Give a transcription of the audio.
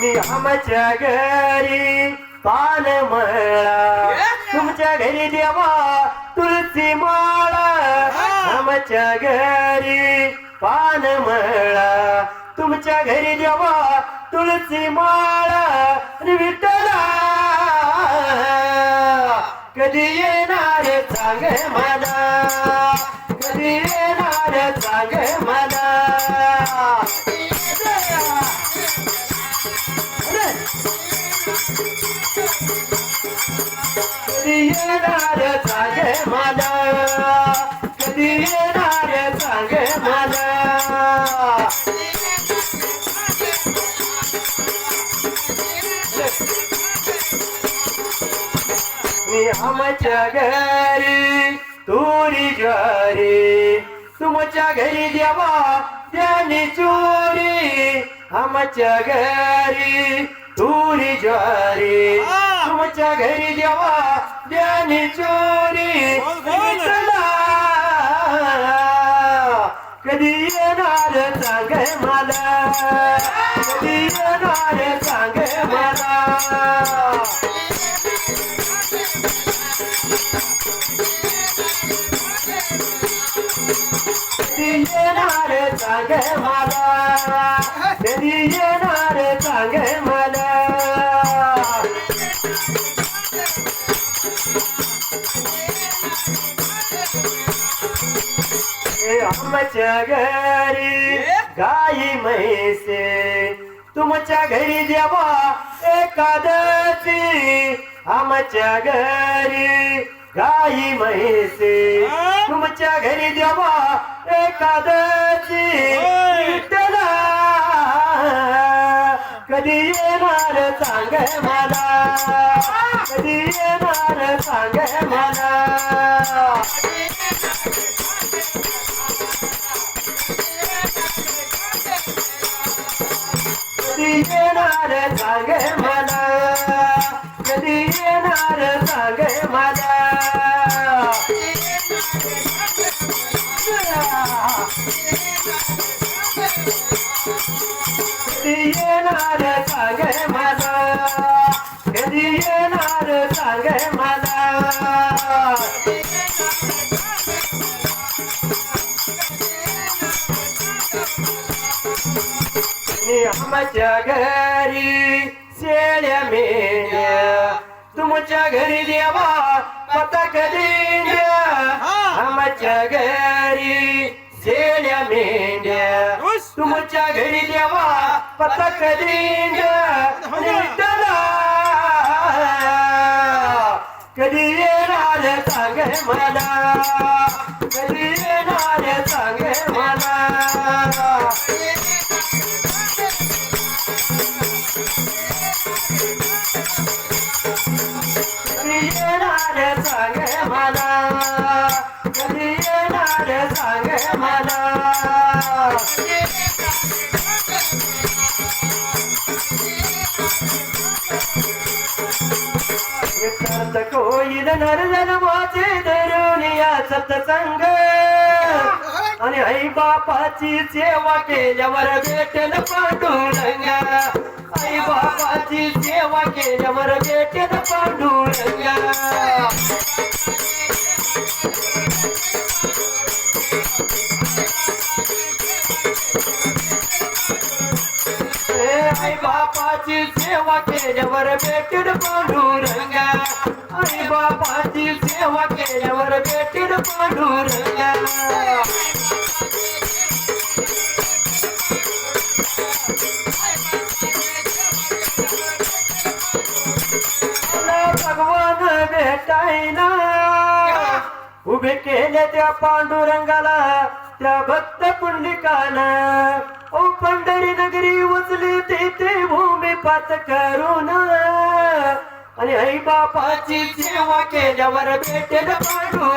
मी आमच्या घरी पान मळा तुमच्या घरी देवा तुळशी माळा. आमच्या घरी पान मळा तुमच्या घरी देवा तुळशी माळा. विठ्ठला. कधी येणार सांग मला. आमच्या घरी तुरी घरी तुमच्या घरी देवा त्याने चोरी आमच्या घरी तुरी ज्वारी. तुमच्या घरी देवा त्याने चोरी. कधी येणार सांग मला? कधी येणार सांग मला? सांग मला कधी येणार सांग मला हे आमच्या घरी गाई म्हैसे तुमच्या घरी देवा एकादशी आमच्या घरी गाई म्हैसे तुमच्या घरी देवा विठ्ठला कधी येणार सांग मला? कधी येणार सांग मला? कधी येणार सांग मला? येणार सांग मला. कधी येणार सांग मला? कधी येणार सांग मला? आमच्या घरी शेळ्या तुमच्या घरी देवा पतक दिंड्या आमच्या घरी शेळ्या मेंढ्या। तुमच्या घरी देवा पतक विठ्ठला कधी येणार सांग मला? कधी येणार सांग कोईल नरजन वाचे धरून या सत्संग. आणि आई बापाची सेवा केल्यावर भेटेल पांडुरंग. आई बापाची सेवा केल्यावर भेटेल पांडुरंग. आई बापाची सेवा केल्यावर भेटेल पांडुरंग. आई बापाची सेवा केल्यावर भेटेल पांडुरंग. भगवान भेटायला. उभे केले त्या पांडुरंगाला त्या भक्त पुंडलिकाला. ओ पंढरी नगरी उचली तेथे भूमी पात करून. आणि आई बापाची सेवा केल्यावर भेटेल पाडू.